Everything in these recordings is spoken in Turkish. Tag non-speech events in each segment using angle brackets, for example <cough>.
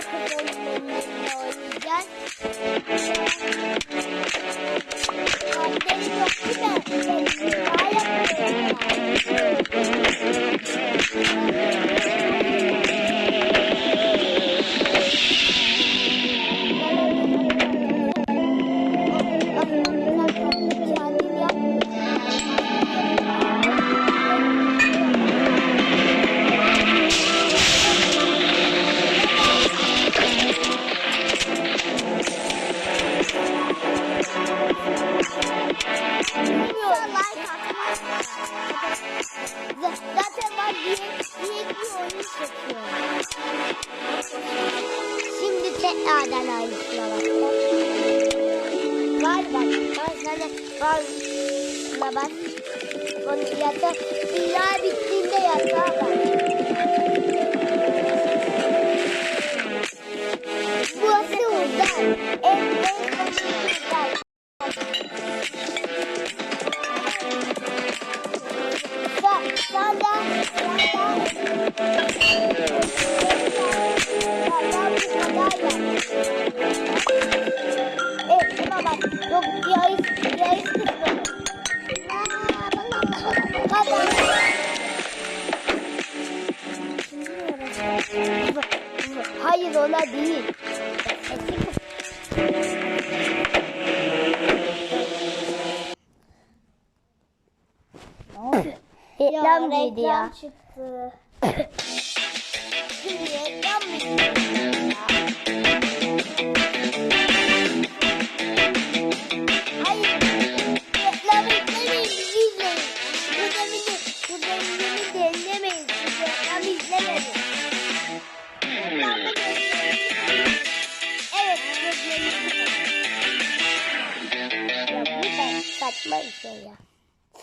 kızlarımla oynayacağız. Şimdi tekrardan aynısına bakalım. Galiba ben sana galiba bak. Onu yata, dünya bittiğinde yatağa bak. Burası uzak. En en Ona değil. Reklam ya. çıktı. Şimdi <coughs> reklam mı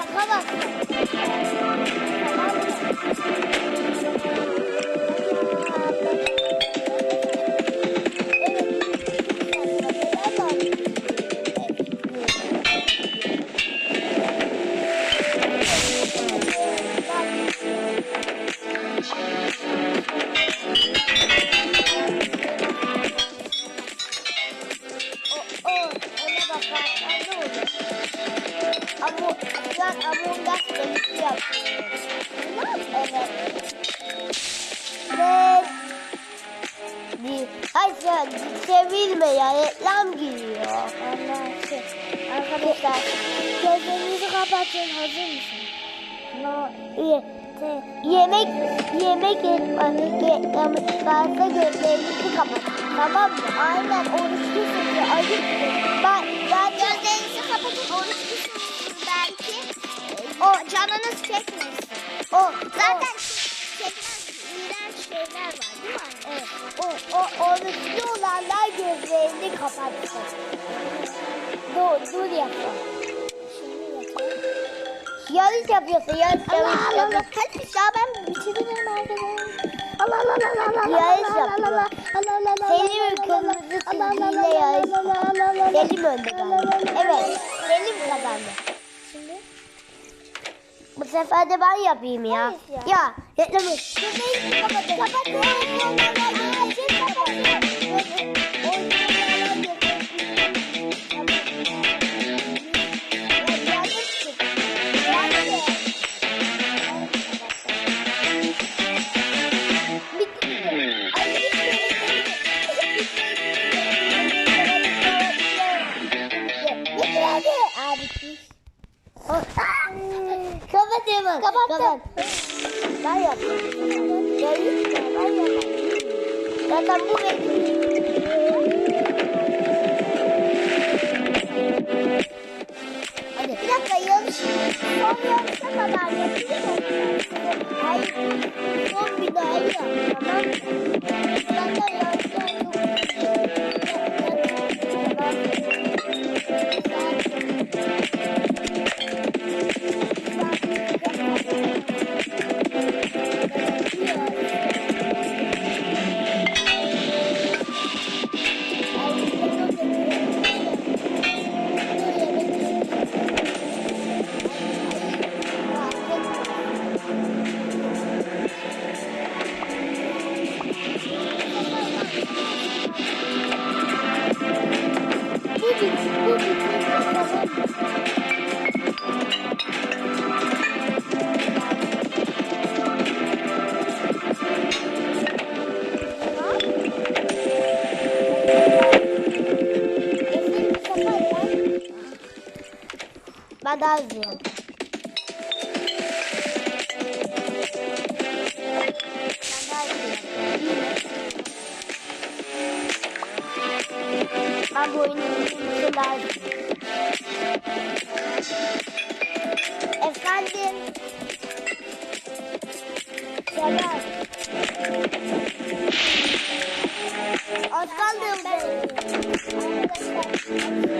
Yataka bak. Tamam mı? Ya reklam giriyor. Allah şey. Arkadaşlar gözlerinizi kapatın hazır mısın? No, ye, te, yemek yemek reklamı çıkarsa gözlerinizi kapatın. Tamam mı? Aynen oruçlusunuz. Acıktın. Ben, ben Gözlerinizi kapatın oruçlusunuz belki. O canınız çekmesin. o, Zaten şeyler var değil mi anne? Evet, o, o, oruçlu olanlar gözlerini kapatsın. Dur, dur yatalım. Yarış yapıyorsun, yarış, yarış, Allah Allah. yarış. Hadi ya ben bitiririm arkadaşlar. Allah Allah Allah Allah Allah Yarış Allah Selim kırmızı çizgiyle yarış. Selim önde galiba. Evet, Selim kazandı. Şimdi Bu sefer de ben yapayım ya. Ya. Reklamı. gözlerinizi kapatın. Kapatın. Kapat hemen. Kapattım. Ben yaptım. Zaten bu benim. Abi oyunu. Efendim. Selam. Az ben. Arkadaşlar.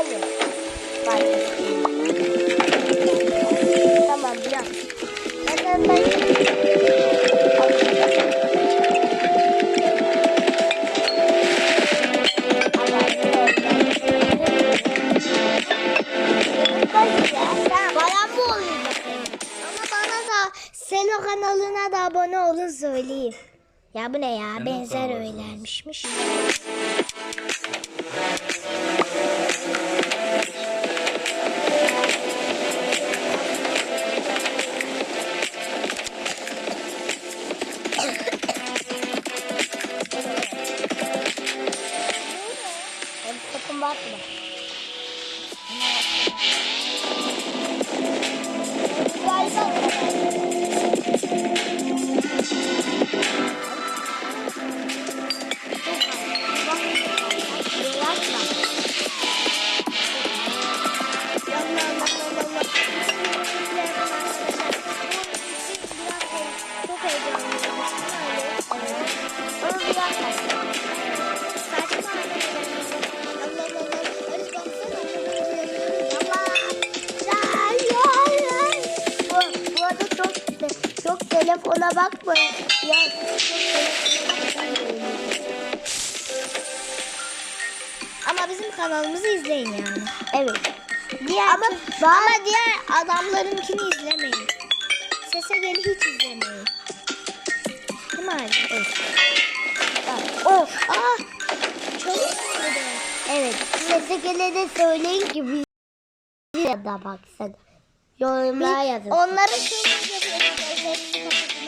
Hayır. Başka. Tamam biraz. Neden ben... Seno kanalına da abone olun söyleyeyim. Ya bu ne ya? Benzer öğlenmişmiş. Galiba çok telefona bakma. Ya Ama bizim kanalımızı izleyin yani. evet. Diğer Ama ama, ama diğer adamlarınkini izlemeyin. Sese geli hiç izlemeyin. Değil mi Ali? Evet. Of. Aa! Çalışmıyor. Evet. Sese gelene söyleyin ki biz da baksana. Yorumlara yazın. Onları şöyle yapıyoruz.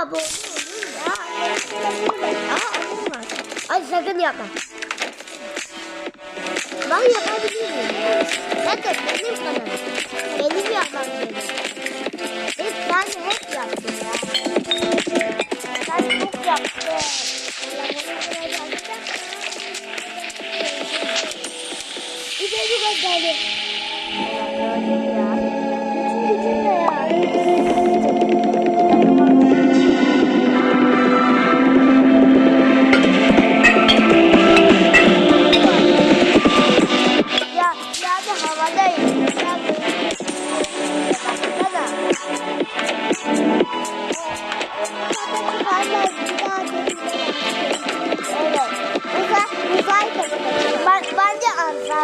Abone. Ay sakın yapma. Ben yapabilirim. Zaten benim kanalım. Benim yapmam gerekiyor. Sen hep yaptın ya. Sen çok yaptın. Bir de bir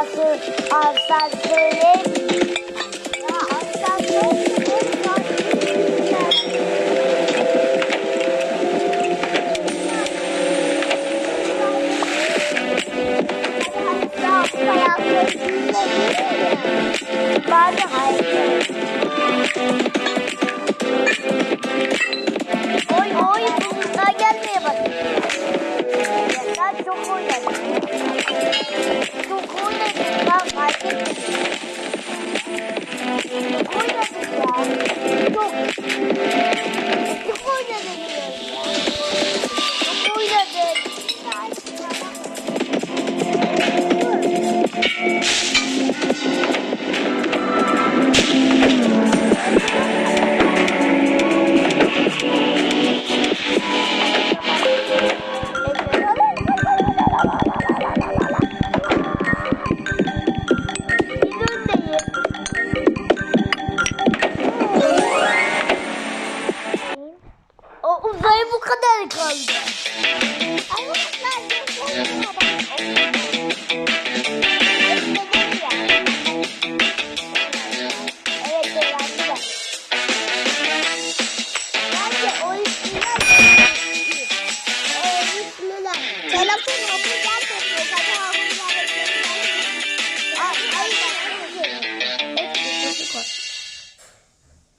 Arsası, arsası,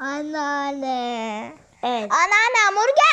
Anneanne. Evet. Anneanne hamburger.